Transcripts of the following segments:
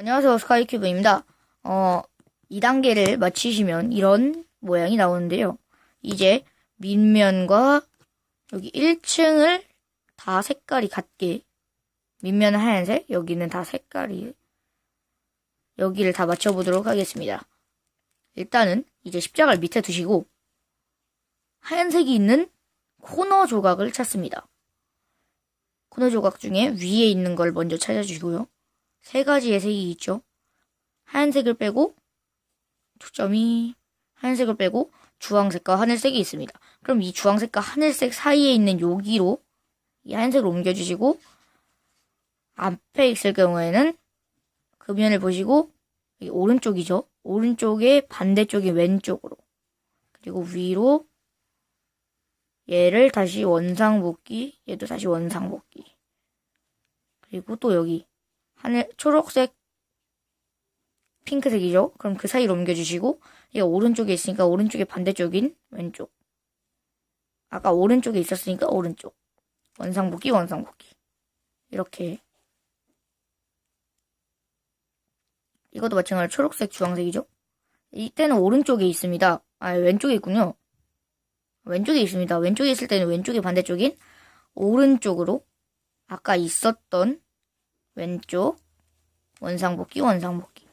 안녕하세요. 스카이큐브입니다. 어, 2단계를 마치시면 이런 모양이 나오는데요. 이제 밑면과 여기 1층을 다 색깔이 같게 밑면은 하얀색, 여기는 다 색깔이 여기를 다 맞춰보도록 하겠습니다. 일단은 이제 십자가를 밑에 두시고 하얀색이 있는 코너 조각을 찾습니다. 코너 조각 중에 위에 있는 걸 먼저 찾아주시고요. 세 가지의 색이 있죠. 하얀색을 빼고 초점이 하얀색을 빼고 주황색과 하늘색이 있습니다. 그럼 이 주황색과 하늘색 사이에 있는 여기로 이 하얀색을 옮겨주시고 앞에 있을 경우에는 그 면을 보시고 오른쪽이죠. 오른쪽에 반대쪽이 왼쪽으로 그리고 위로 얘를 다시 원상 복귀 얘도 다시 원상 복귀 그리고 또 여기 하늘 초록색 핑크색이죠. 그럼 그 사이로 옮겨주시고 얘가 오른쪽에 있으니까 오른쪽에 반대쪽인 왼쪽 아까 오른쪽에 있었으니까 오른쪽 원상복귀 원상복귀 이렇게 이것도 마찬가지로 초록색 주황색이죠. 이때는 오른쪽에 있습니다. 아 왼쪽에 있군요. 왼쪽에 있습니다. 왼쪽에 있을 때는 왼쪽의 반대쪽인 오른쪽으로 아까 있었던 왼쪽. 원상복귀 원상복귀.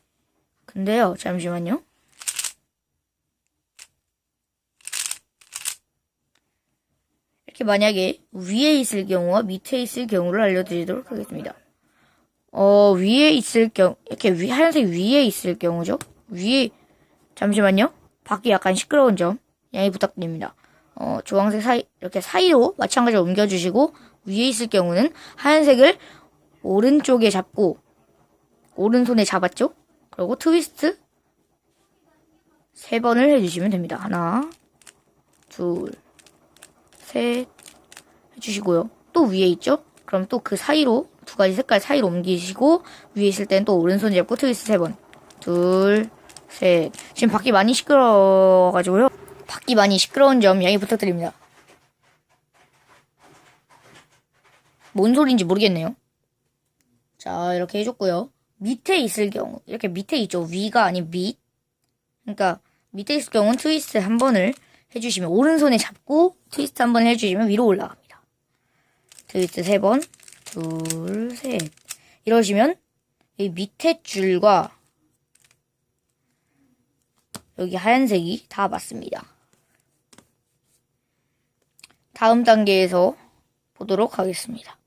근데요 잠시만요. 이렇게 만약에 위에 있을 경우와 밑에 있을 경우를 알려드리도록 하겠습니다. 어 위에 있을 경우 이렇게 위, 하얀색 위에 있을 경우죠? 위에 잠시만요. 밖이 약간 시끄러운 점 양해 부탁드립니다. 어 주황색 사이 이렇게 사이로 마찬가지로 옮겨주시고 위에 있을 경우는 하얀색을 오른쪽에 잡고 오른손에 잡았죠? 그리고 트위스트 세 번을 해주시면 됩니다. 하나, 둘, 셋 해주시고요. 또 위에 있죠? 그럼 또 그 사이로 두 가지 색깔 사이로 옮기시고 위에 있을 땐 또 오른손 잡고 트위스트 세 번, 둘, 셋. 지금 밖이 많이 시끄러워가지고요. 밖이 많이 시끄러운 점 양해 부탁드립니다. 뭔 소리인지 모르겠네요. 자, 이렇게 해줬고요. 밑에 있을 경우, 이렇게 밑에 있죠. 위가 아닌 밑. 그러니까 밑에 있을 경우는 트위스트 한 번을 해주시면 오른손에 잡고 트위스트 한 번 해주시면 위로 올라갑니다. 트위스트 세 번, 둘, 셋. 이러시면 이 밑에 줄과 여기 하얀색이 다 맞습니다. 다음 단계에서 보도록 하겠습니다.